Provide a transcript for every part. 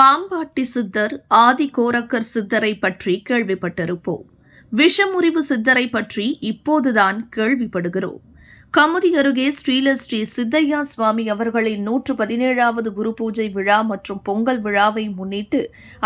பாம்பாட்டி சித்தர் ஆதி கோரக்கர் சித்தரை பற்றி கேள்விப்பட்டிருப்போம். விஷமுறிவு சித்தரை பற்றி இப்போதுதான் கேள்விப்படுகிறோம். கமுதி அருகே ஸ்ரீல ஸ்ரீ சித்தையா சுவாமி அவர்களின் நூற்று பதினேழாவது குரு பூஜை விழா மற்றும் பொங்கல் விழாவை முன்னிட்டு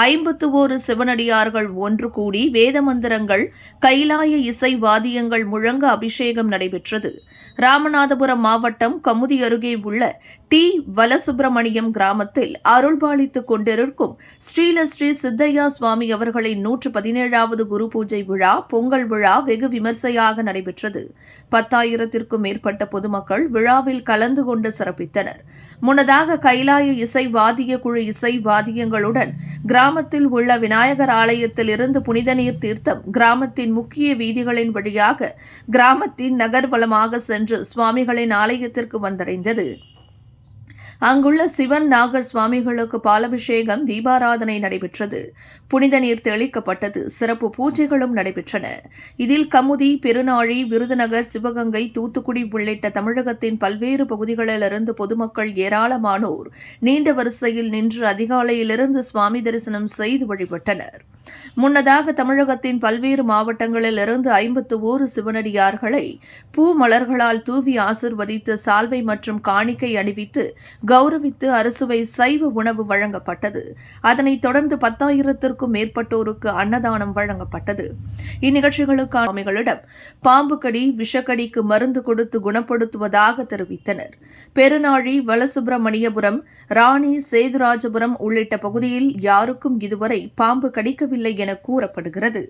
ஐம்பத்து ஓரு சிவனடியார்கள் ஒன்று கூடி வேத மந்திரங்கள் கைலாய இசை வாத்தியங்கள் முழங்க அபிஷேகம் நடைபெற்றது. ராமநாதபுரம் மாவட்டம் கமுதி அருகே உள்ள டி. வலசுப்பிரமணியம் கிராமத்தில் அருள்பாலித்துக் கொண்டிருக்கும் ஸ்ரீல ஸ்ரீ சித்தையா சுவாமி அவர்களின் நூற்று பதினேழாவது குரு பூஜை விழா பொங்கல் விழா வெகு விமர்சையாக நடைபெற்றது. பத்தாயிரத்திற்கும் மேற்பட்ட பொதுமக்கள் விழாவில் கலந்து கொண்டு சிறப்பித்தனர். முன்னதாக கைலாய இசை வாதிய குழு இசை வாதியங்களுடன் கிராமத்தில் உள்ள விநாயகர் ஆலயத்தில் இருந்து புனித நீர் தீர்த்தம் கிராமத்தின் முக்கிய வீதிகளின் வழியாக கிராமத்தின் நகர்வலமாக சென்று சுவாமிகளின் ஆலயத்திற்கு வந்தடைந்தது. அங்குள்ள சிவன் நாகர் சுவாமிகளுக்கு பாலபிஷேகம் தீபாராதனை நடைபெற்றது. புனித நீர் தெளிக்கப்பட்டது. சிறப்பு பூஜைகளும் நடைபெற்றன. இதில் கமுதி பெருநாழி விருதுநகர் சிவகங்கை தூத்துக்குடி உள்ளிட்ட தமிழகத்தின் பல்வேறு பகுதிகளிலிருந்து பொதுமக்கள் ஏராளமானோர் நீண்ட வரிசையில் நின்று அதிகாலையிலிருந்து சுவாமி தரிசனம் செய்து வழிபட்டனர். முன்னதாக தமிழகத்தின் பல்வேறு மாவட்டங்களில் இருந்து ஐம்பத்து ஓரு சிவனடியார்களை பூ மலர்களால் தூவி ஆசிர்வதித்து சால்வை மற்றும் காணிக்கை அணிவித்து கௌரவித்து அறுசுவை சைவ உணவு வழங்கப்பட்டது. அதனைத் தொடர்ந்து பத்தாயிரத்திற்கும் மேற்பட்டோருக்கு அன்னதானம் வழங்கப்பட்டது. இந்நிகழ்ச்சிகளுக்கு சுவாமிகளிடம் பாம்பு விஷக்கடிக்கு மருந்து கொடுத்து குணப்படுத்துவதாக தெரிவித்தனர். பெருநாழி வலசுப்பிரமணியபுரம் ராணி சேதுராஜபுரம் உள்ளிட்ட பகுதியில் யாருக்கும் இதுவரை பாம்பு கடிக்கவில்லை நடக்கவில்லை என கூறப்படுகிறது.